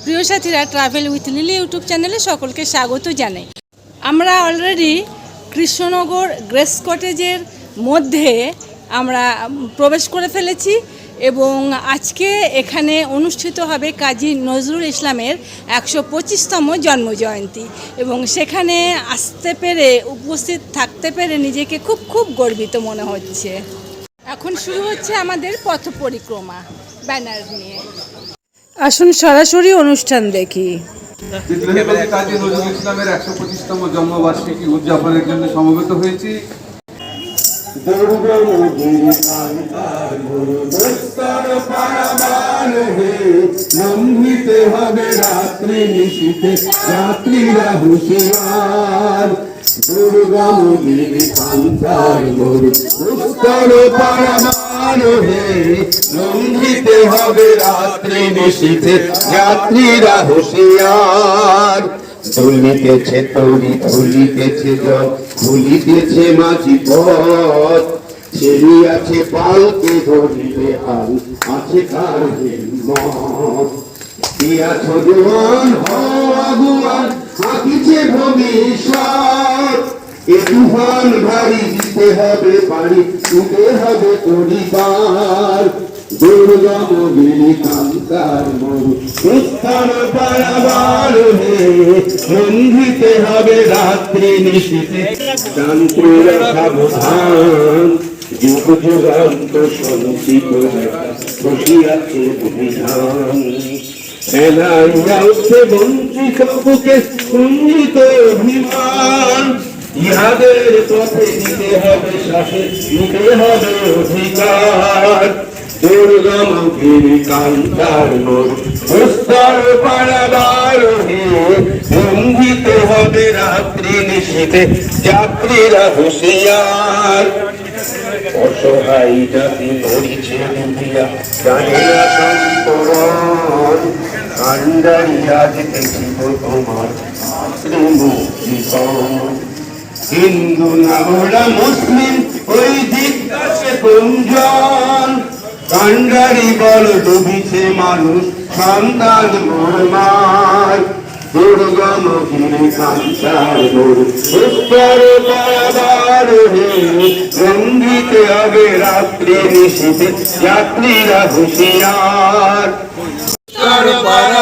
প্রিয় সাথীরা travel with lily YouTube চ্যানেলে সকলকে স্বাগত জানাই। আমরা অলরেডি কৃষ্ণনগর গ্রেস কটেজের মধ্যে আমরা প্রবেশ করে ফেলেছি এবং আজকে এখানে অনুষ্ঠিত হবে কাজী নজরুল ইসলামের একশো পঁচিশতম জন্মজয়ন্তী এবং সেখানে আসতে পেরে, উপস্থিত থাকতে পেরে নিজেকে খুব খুব গর্বিত মনে হচ্ছে। এখন শুরু হচ্ছে আমাদের পথ পরিক্রমা, ব্যানার নিয়ে। আসুন সরাসরি অনুষ্ঠান দেখি। জন্মবার্ষিকী উদযাপনের জন্য সমবেত হয়েছি কান্তার হে লম্বিতে হবে রাত্রি নিশীতে যাত্রীরা হুশিয়ার। দুলিতেছে তৈরি ধুলিতেছে জল খুলিতেছে মাঝি পথ। আছে, পালকে ধরিবে হাল, আছে কার হিম্মত। দিয়াছ জোয়ান আগুয়ান আঁকিছে ভবিষ্যৎ এ তুফান ভারী দিতে হবে পারি দিতে হবে পরিবার। হবে রাত্রি নিশীতে বঞ্চিত অভিমান ইহাদের পথে দিতে হবে শাসে দিতে হবে অধিকার। দুর্গম কান্তার মোর উস্তর পাড়াবার বন্ধিতে হবে রাত্রি নিশীতে যাত্রীরা হুঁশিয়ার। অসহায় জাতি মরিছে ডুবিয়া জানে না সন্তরণ দেখিব তোমার মাতৃমুক্তিকরণ হিন্দু না মুসলিম, ওই জিজ্ঞাসে কোনজন কান্ডারি বল ডুবিছে মানুষ, সন্তান মোর মার দুর্গম উত্তর পারাবার হে রঙ্গিতে হবে রাত্রি নিশীতে যাত্রীরা হুঁশিয়ার। তার পারাবার হে লঙ্ঘিতে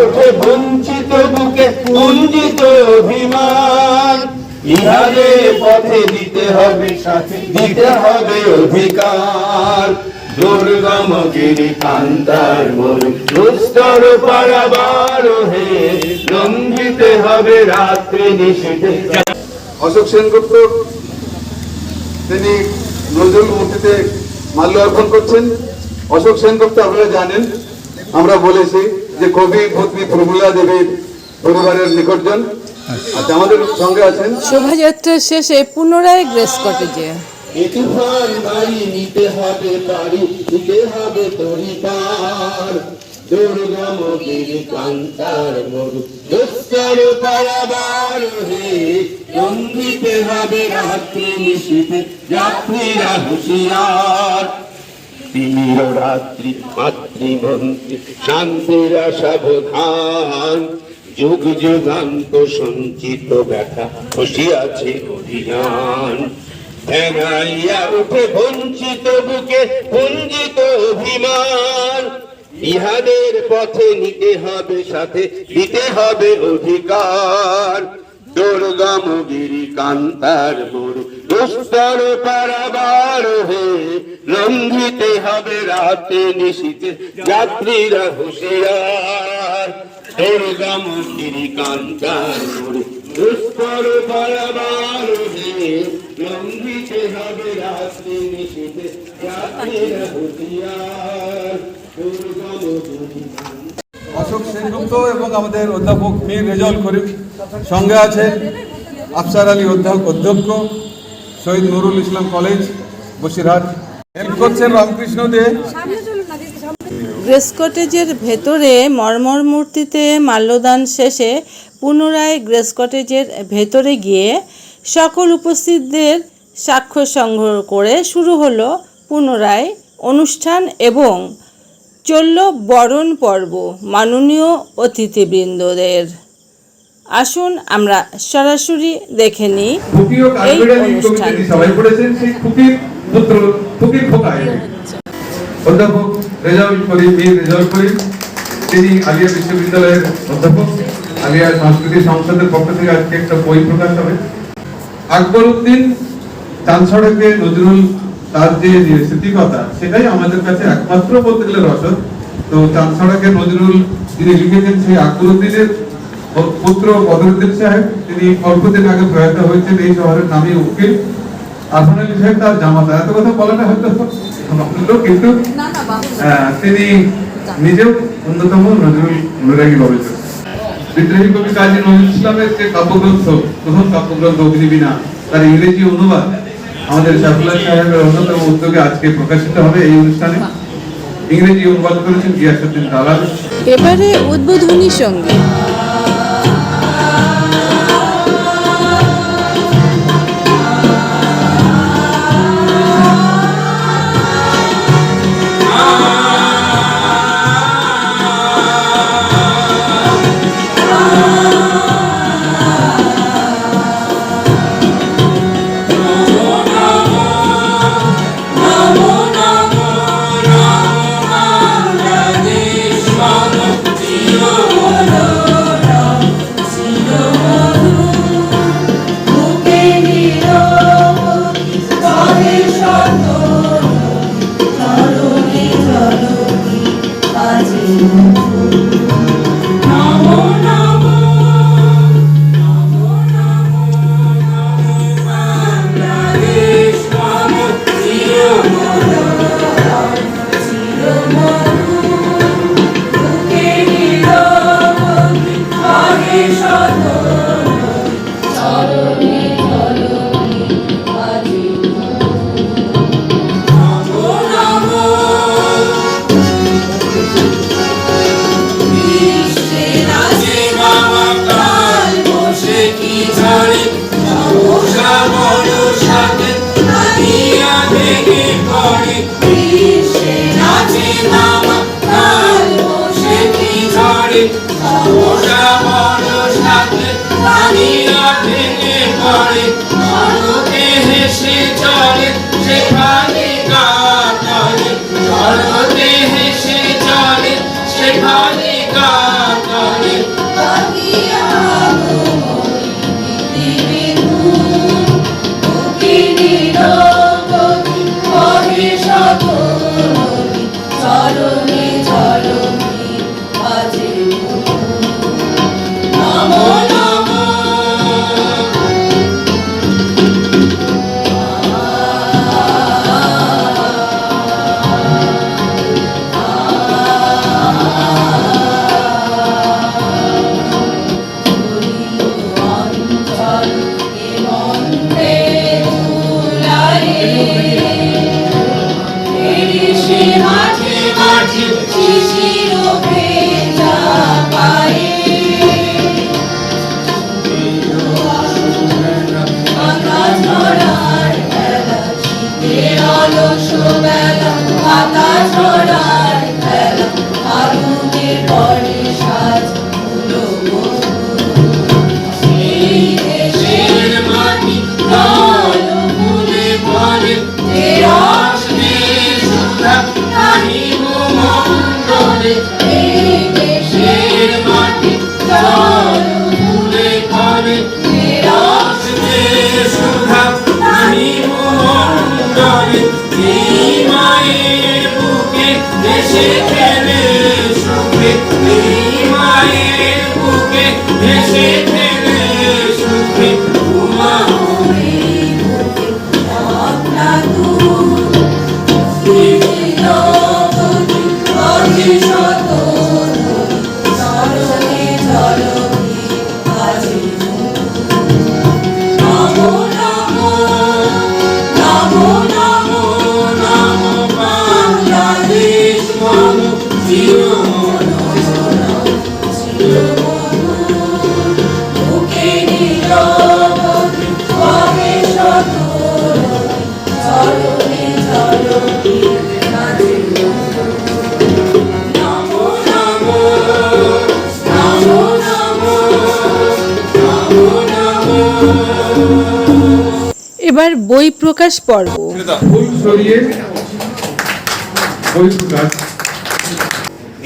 ওঠে বঞ্চিত বুকে কুঞ্জিত অভিমান ইহারে পথে দিতে হবে দিতে হবে অধিকার। দুর্গম গিরি কান্তার মন দুস্তর পারাবার হে লঙ্ঘিতে হবে রাত্রি নিশীতে অশোক সেনগুপ্ত, তিনি নজরুল মূর্তিতে মাল্য অর্পণ করছেন। অশোক সেনগুপ্ত আপনারা জানেন আমরা বলেছি যে কবি পত্নী প্রমীলা দেবীর পরিবারের নিকটজন। আচ্ছা আমাদের সঙ্গে আছেন শোভাযাত্রা শেষে পুনরায় গ্রেস কটেজে। এ তুফান নিতে হবে পারি নিতে হবে তরি পার গিরি কান্তার মরু দুস্তর পারাবার হে লঙ্ঘিতে হবে রাত্রি নিশীতে যাত্রীরা হুঁশিয়ার। তিমির রাত্রি শান্তির সাবধান যুগ যুগান্ত সঞ্চিত ব্যথা খুশি আছে অভিযান উঠে বঞ্চিত বুকে পুঞ্জিত অভিমান। ইহাদের পথে নিতে হবে সাথে, দিতে হবে অধিকার। দুর্গম গিরি কান্তার মরু দুস্তর পারাবার হে লঙ্ঘিতে হবে রাতে নিশীতে যাত্রীরা হুঁশিয়ার। দুর্গম গিরি কান্তার মরু দুস্তর পারাবার হে লঙ্ঘিতে হবে রাতে নিশীতে যাত্রীরা হুঁশিয়ার। অশোক সেনগুপ্ত এবং আমাদের অধ্যাপক মীর রেজাউল করিম সঙ্গে আছেন আফসার আলী অধ্যাপক অধ্যক্ষ শহীদ নুরুল ইসলাম কলেজ, বসিরহাট। হেল্প করছেন রামকৃষ্ণ দে। গ্রেস কটেজের ভেতরে মর্মর মূর্তিতে মাল্যদান শেষে পুনরায় গ্রেস কটেজের ভেতরে গিয়ে সকল উপস্থিতদের স্বাক্ষর সংগ্রহ করে শুরু হলো পুনরায় অনুষ্ঠান এবং চলল বরণ পর্ব মাননীয় অতিথিবৃন্দদের। আসুন আমরা সরাসরি দেখে নিই এই অনুষ্ঠান। অধ্যাপক রেজাউল করিম মীর রেজাউল করিম তিনি আলিয়া বিশ্ববিদ্যালয়ের অধ্যাপক। আলিয়া সংসদের পক্ষ থেকে আজকে একটা বই প্রকাশ হবে। আকবর উদ্দিন চাঁদসড়কে নজরুল তার যে যে স্মৃতিকথা সেটাই আমাদের কাছে একমাত্র বলতে গেলে রসদ। তো চাঁদসড়কে নজরুল যিনি লিখেছেন সেই আকবর উদ্দিনের পুত্র বদরুদ্দিন সাহেব তিনি অল্পদিন আগে প্রয়াত হয়েছেন এই শহরের নামে উকিল। আসান আলী সাহেব তার জামাতা। এত কথা বলাটা হয়তো কিন্তু তিনি নিজেও অন্যতম নজরুল অনুরাগী গবেষক। বিদ্রোহী কবি কাজী নজরুল ইসলামের যে কাব্যগ্রন্থ প্রথম কাব্যগ্রন্থ অগ্নিবীণা তার ইংরেজি অনুবাদ আমাদের সাফুল্লাহ সাহেবের অন্যতম উদ্যোগে আজকে প্রকাশিত হবে এই অনুষ্ঠানে। ইংরেজি অনুবাদ করেছেন গিয়াসুদ্দিন দালাল। এবারে উদ্বোধনী সংগীত আজি Kuşadık dünya beni छोड़ो। Mimai buke, nesete এবার বই প্রকাশ পর্ব। প্রকাশ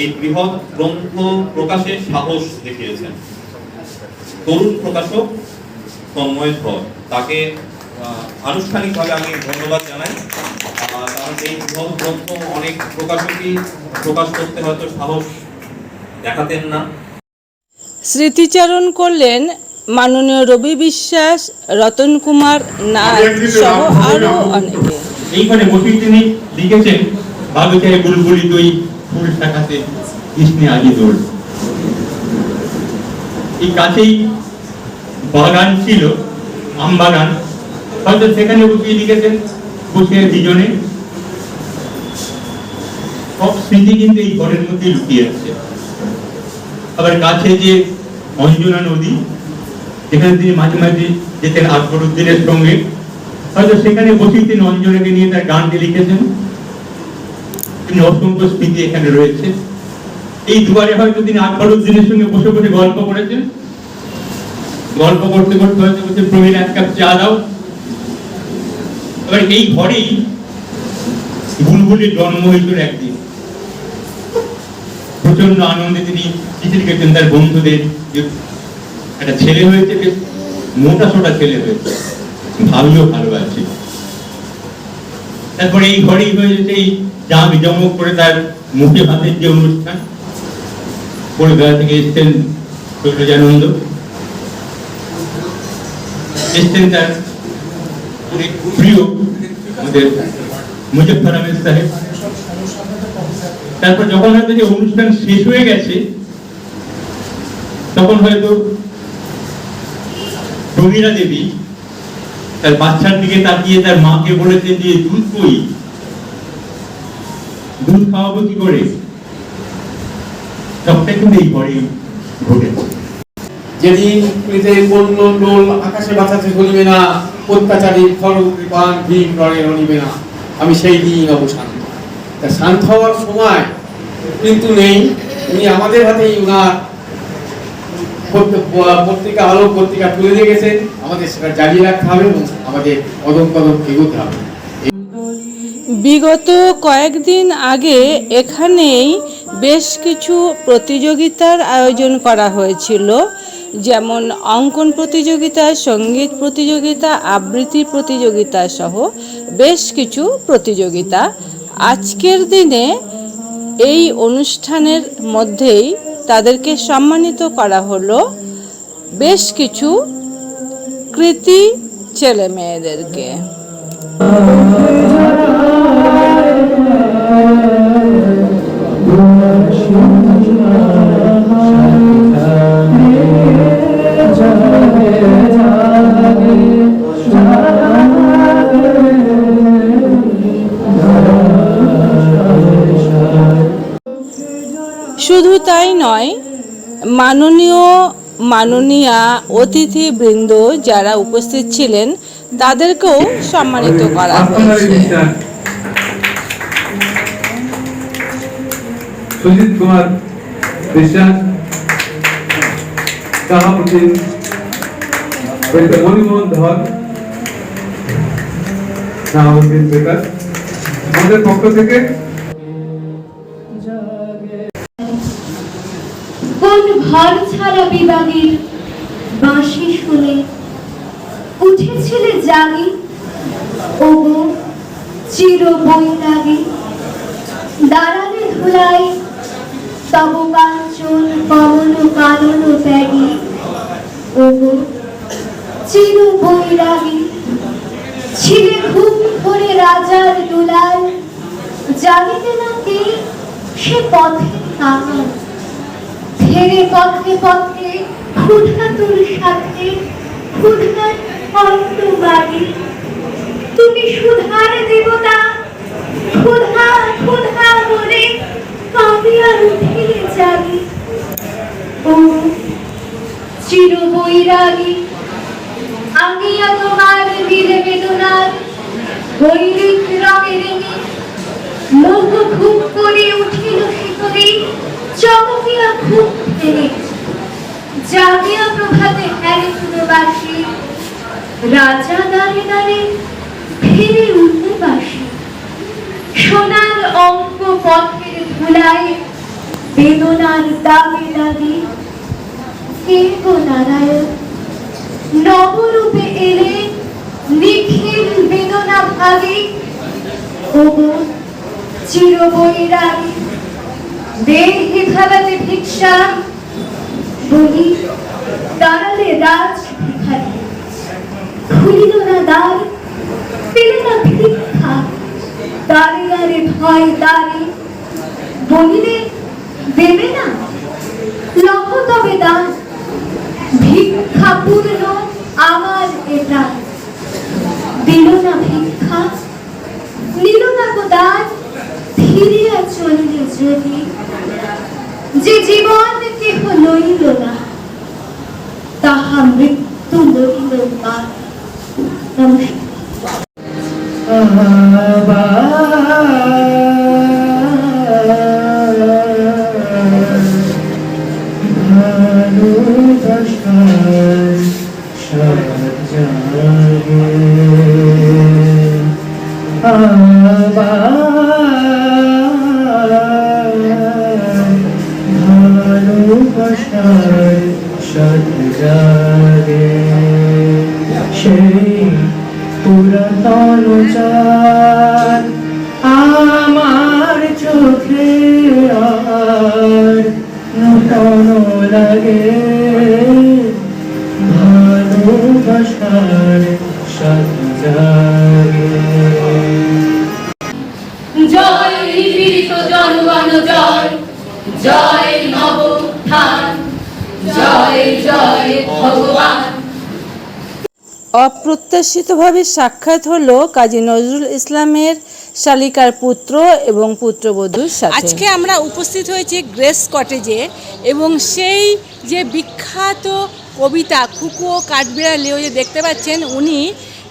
এই বৃহৎ গ্রন্থ প্রকাশের সাহস দেখিয়েছেন। তরুণ প্রকাশক তন্ময় ধর তাকে আনুষ্ঠানিকভাবে আমি ধন্যবাদ জানাই। কারণ এই বৃহৎ গ্রন্থ অনেক প্রকাশকই প্রকাশ করতে হয়তো সাহস দেখাতেন না। স্মৃতিচারণ করলেন মাননীয় রবি বিশ্বাস রতন কুমার নাথ সহ আরও অনেকে। এইখানে তিনি লিখেছেন বাগিচায় বুলবুলি দই ফুল কৃষ্ণে আজি দোল। এই কাছেই বাগান ছিল আম বাগান। হয়তো সেখানে বসিয়ে লিখেছেন বসে দুজনে সব স্মৃতি কিন্তু এই ঘরের মধ্যে লুকিয়ে আছে। আবার কাছে যে অঞ্জনা নদী যেখানে তিনি মাঝে মাঝে যেতেন আকবরুদ্দিনের সঙ্গে। হয়তো সেখানে বসেই তিনি অঞ্জনাকে নিয়ে তার গানটি লিখেছেন। তিনি অসংখ্য স্মৃতি এখানে রয়েছে। এই দুয়ারে হয়তো তিনি আকবরুদ্দিনের সঙ্গে বসে বসে গল্প করেছেন। গল্প করতে করতে হয়তো বলছে, প্রবীণ এক কাপ চা দাও। এবার এই ঘরেই বুলবুলির জন্ম হয়েছিল একদিন। প্রচণ্ড আনন্দে তিনি চিঠি লিখেছেন তার বন্ধুদের। একটা ছেলে হয়েছে বেশ মোটা সোটা ছেলে হয়েছে ভাবিও ভালোবাসি। তারপরে এই ঘরেই হয়েছে সেই জাম জমক করে তার মুখে ভাতের যে অনুষ্ঠান, কলকাতা থেকে এসছেন শৈলজানন্দ এসছেন তার প্রিয় আমাদের মুজফর আহমেদ সাহেব। তারপর যখন হয়তো যে অনুষ্ঠান শেষ হয়ে গেছে, তখন হয়তো প্রমীরা দেবী, তার বাচ্চার দিকে তাকিয়ে তার মাকে বলেছেন যে, দুধ কই? দুধ খাওয়াবো কি করে? রণে রণিবে না, আমি সেই দিন অবসান তা শান্ত হওয়ার সময় কিন্তু নেই, উনি আমাদের হাতেই উনার পত্রিকা আলোক পত্রিকা তুলে দিয়ে গেছেন আমাদের সেটা জারি রাখতে হবে এবং আমাদের কদম কদম এগোতে হবে। বিগত কয়েকদিন আগে এখানেই বেশ কিছু প্রতিযোগিতার আয়োজন করা হয়েছিল, যেমন অঙ্কন প্রতিযোগিতা, সংগীত প্রতিযোগিতা, আবৃত্তি প্রতিযোগিতা সহ বেশ কিছু প্রতিযোগিতা। আজকের দিনে এই অনুষ্ঠানের মধ্যেই তাদেরকে সম্মানিত করা হলো বেশ কিছু কৃতি ছেলে মেয়েদেরকে। নয় মাননীয় মাননীয়া অতিথিবৃন্দ যারা উপস্থিত ছিলেন তাদেরকেও সম্মানিত করা হয়েছে। সুজিত কুমার বিশ্বাস সভাপতি মণিমোহন ধর বেকার আমাদের পক্ষ থেকে কোন ঘর ছাড়া বিবাগের বাঁশি শুনে উঠেছিলে জাগি, ওগো চির বৈরাগী। দাঁড়ালে ধুলাই, তব কাঞ্চন পবন কানন ত্যাগী। ওগো চির বৈরাগী, ছিলে ঘুম ধরে রাজার দুলাল। জানিতে না কে সে পথে কাঙাল ধীরে পথে পথে ক্ষুধাতুর সাথে ক্ষুধার অন্ত বাড়ি। তুমি সুধার দেবতা ক্ষুধা ক্ষুধা বলে কাঁদিয়া উঠিলে জাগি ও চির বৈরাগী আঙ্গিয়া তোমার দিলে বেদনার বৈরিক রঙের মুখ খুব করে উঠিল শিকরে চমকিয়া খুব ফেলে জাগিয়া প্রভাতে হ্যারে রাজা দাঁড়ে দাঁড়ে ফিরে উঠতে পাশে সোনার অঙ্ক পথের ধুলায় বেদনার দাগে দাগে কে গো নারায়ণ নবরূপে এলে নিখিল বেদনা ভাগে, ওগো চির বৈরাগী দেহে ধারাতে ভিক্ষা, বলি দাঁড়ালে রাজ ভিখারি। খুলিল না দ্বার পেলে না ভিক্ষা। দাঁড়ে ভয় দাঁড়ে, বলিলে দেবে না, লহ তবে দান। ভিক্ষা পূর্ণ আমার এটা দিল না ভিক্ষা, নিল না গো দান, ফিরিয়া চলিলে যদি। যে জীবন কেহ লইল না তাহা মৃত্যু লইল না। নমস্কার। সেই পুরাতন চার আমার চোখে আর নূতন লাগে। ভালোবাসার সাথে জয় বীরিত জনগণ, জয়। জয় অপ্রত্যাশিতভাবে সাক্ষাৎ হলো কাজী নজরুল ইসলামের শালিকার পুত্র এবং পুত্রবধূর সাথে। আজকে আমরা উপস্থিত হয়েছি গ্রেস কটেজে এবং সেই যে বিখ্যাত কবিতা খুকু ও কাঠবিড়ালিও যে দেখতে পাচ্ছেন উনি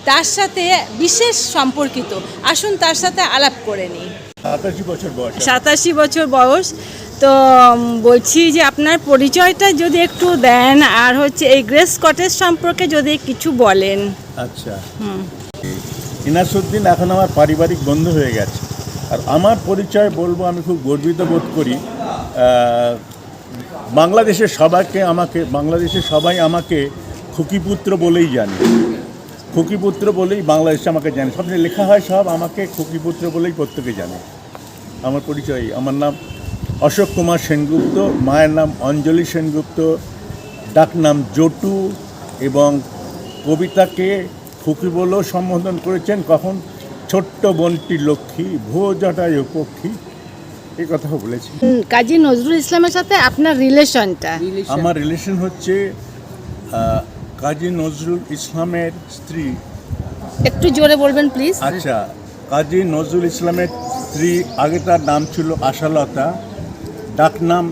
তার সাথে বিশেষ সম্পর্কিত। আসুন তার সাথে আলাপ করে নিই। সাতাশি বছর বয়স। সাতাশি বছর বয়স। তো বলছি যে আপনার পরিচয়টা যদি একটু দেন আর হচ্ছে এই গ্রেস কটেজ সম্পর্কে যদি কিছু বলেন। আচ্ছা। ইনাসুদ্দিন এখন আমার পারিবারিক বন্ধু হয়ে গেছে। আর আমার পরিচয় বলব আমি খুব গর্বিত বোধ করি। বাংলাদেশের সবাইকে আমাকে বাংলাদেশের সবাই আমাকে খুকিপুত্র বলেই জানে। খুকিপুত্র বলেই বাংলাদেশে আমাকে জানে। সব লেখা হয় সব আমাকে খুকিপুত্র বলেই প্রত্যেকে জানে। আমার পরিচয় আমার নাম অশোক কুমার সেনগুপ্ত মায়ের নাম অঞ্জলি সেনগুপ্ত ডাক নাম জটু এবং কবিতাকে খুকি বলেও সম্বোধন করেছেন কখন? ছোট্ট বনটি লক্ষ্মী ভোজটায় পক্ষী। এই কথাও বলেছি। কাজী নজরুল ইসলামের সাথে আপনার রিলেশনটা? আমার রিলেশন হচ্ছে কাজী নজরুল ইসলামের স্ত্রী। একটু জোরে বলবেন প্লিজ আচ্ছা কাজী নজরুল ইসলামের স্ত্রী আগে তার নাম ছিল আশালতা। ডাকনাম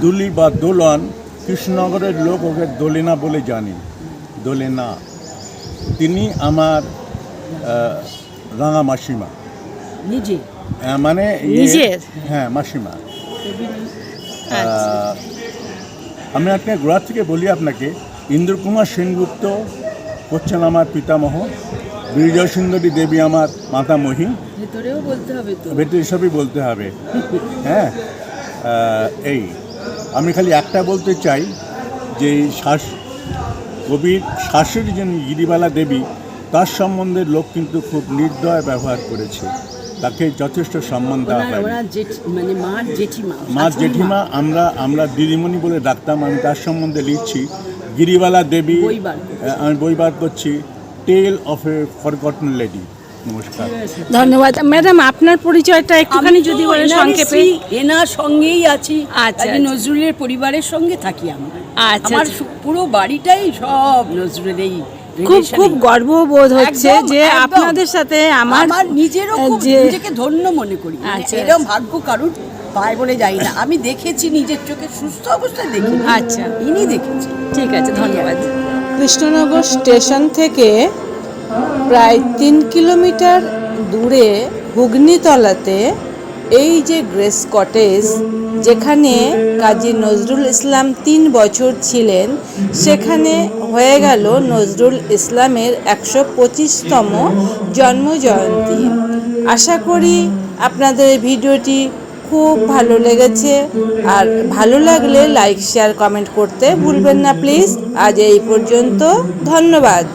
দুলি বা দোলন কৃষ্ণনগরের লোক ওকে দোলেনা বলে জানি। দোলেনা। তিনি আমার রাঙা মাসিমা। নিজে? মানে হ্যাঁ মাসিমা। আচ্ছা। আমি আপনাকে গোড়ার থেকে বলি আপনাকে ইন্দ্রকুমার সেনগুপ্ত হচ্ছেন আমার পিতামহ বিজয় সুন্দরী দেবী আমার মাতামহী। ভেতরেও বলতে হবে ভেতরে সবই বলতে হবে। হ্যাঁ এই আমি খালি একটা বলতে চাই যে শ্বাস কবির শাশুড়ি যিনি গিরিবালা দেবী তার সম্বন্ধে লোক কিন্তু খুব নির্দয় ব্যবহার করেছে। তাকে যথেষ্ট সম্মান দেওয়া হয় মানে মা। জেঠিমা আমরা আমরা দিদিমণি বলে ডাকতাম আমি তার সম্বন্ধে লিখছি গিরিবালা দেবী আমি বই বার করছি tale of a forgotten lady নমস্কার। ধন্যবাদ। ম্যাডাম আপনার পরিচয়টা একটুখানি যদি বলেন সংক্ষেপে। এনার সঙ্গেই আছি। আচ্ছা, আচ্ছা। নজরুলের পরিবারের সঙ্গে থাকি আমরা। আচ্ছা, আমার আচ্ছা। পুরো বাড়িটাই সব নজরুলের এই খুব। খুব গর্ববোধ হচ্ছে যে আপনাদের সাথে আমার আমার নিজেরও নিজেকে ধন্য মনে করি। মানে আচ্ছা, এরকম ভাগ্য কারুর পায় বলে যাই না। আমি দেখেছি নিজের চোখে সুস্থ অবস্থায় দেখি আচ্ছা। ইনি দেখেছি ঠিক আছে। ধন্যবাদ। কৃষ্ণনগর স্টেশন থেকে প্রায় তিন কিলোমিটার দূরে হুগনিতলাতে এই যে গ্রেস কটেজ, যেখানে কাজী নজরুল ইসলাম তিন বছর ছিলেন, সেখানে হয়ে গেল নজরুল ইসলামের একশো পঁচিশতম জন্মজয়ন্তী। আশা করি আপনাদের ভিডিওটি খুব ভালো লেগেছে, আর ভালো লাগলে লাইক, শেয়ার, কমেন্ট করতে ভুলবেন না প্লিজ। আজ এই পর্যন্ত, ধন্যবাদ।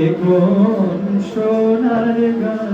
এখন সোনার গান?